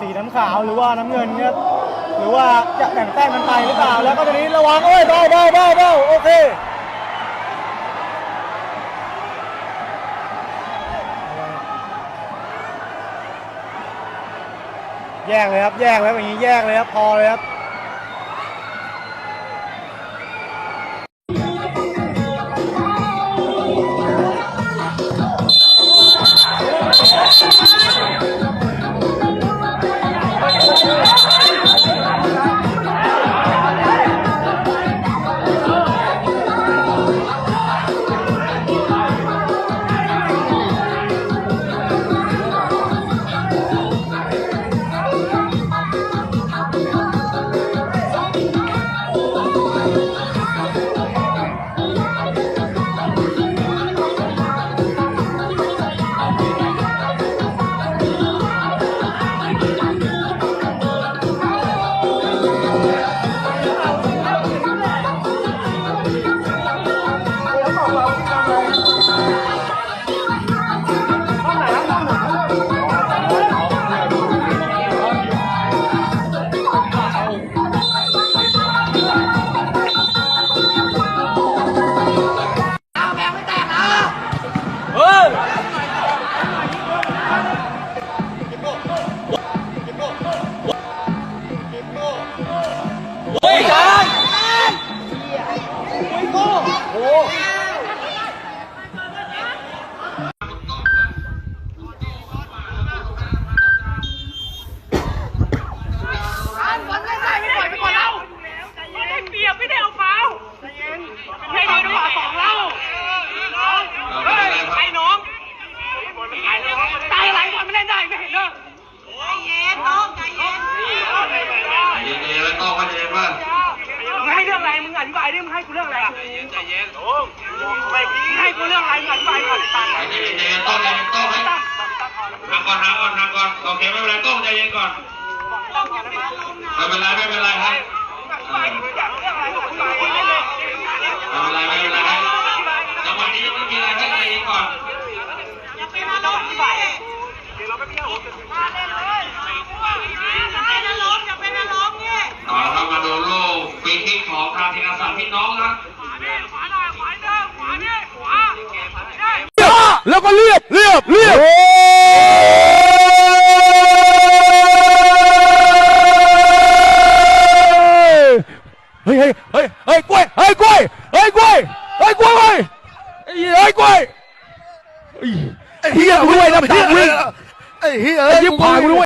สีน้ำขาวหรือว่าน้ำเงินเนี่ยหรือว่าจะแบ่งแต้มกันไปหรือเปล่า แล้วก็ตอนนี้ระวังเอ้ยเบาเบาเบาเบาโอเคแยกเลยครับแยกเลยครับอย่างนี้แยกเลยครับพอเลยครับ เย็นน้องใจเย็นดีๆแล้วต้องเข้าใจว่ามึงให้เรื่องอะไรมึงอธิบายดิมึงให้กูเรื่องอะไรอะใจเย็นให้กูเรื่องอะไรมึงอธิบายก่อนตังใจเย็นต้องใจเย็นต้องให้ทางก่อนทางก่อนทางก่อนโอเคไม่เป็นไรต้องใจเย็นก่อนไม่เป็นไรไม่เป็นไรครับไม่เป็นไรไม่เป็นไรครับจังหวะนี้ไม่มีอะไรให้ใจเย็นก่อนอย่าเป็นอารมณ์ดิอย่าเป็นอารมณ์อย่าย ต่อเข้ามาดูลูกฟรีคิกของทางทีมงานสามพี่น้องครับแล้วก็เรียบเรียบเรียบเฮ้ยเฮ้ยเฮ้ยเฮ้ยกล้วยเฮ้ยกล้วยเฮ้ยกล้วยเฮ้ยกล้วยเฮ้ยเฮ้ยกล้วยไอ้เฮียด้วยนะผ่านวิ่ง ไอ้เฮียไอ้ยิบผ่านกูด้วย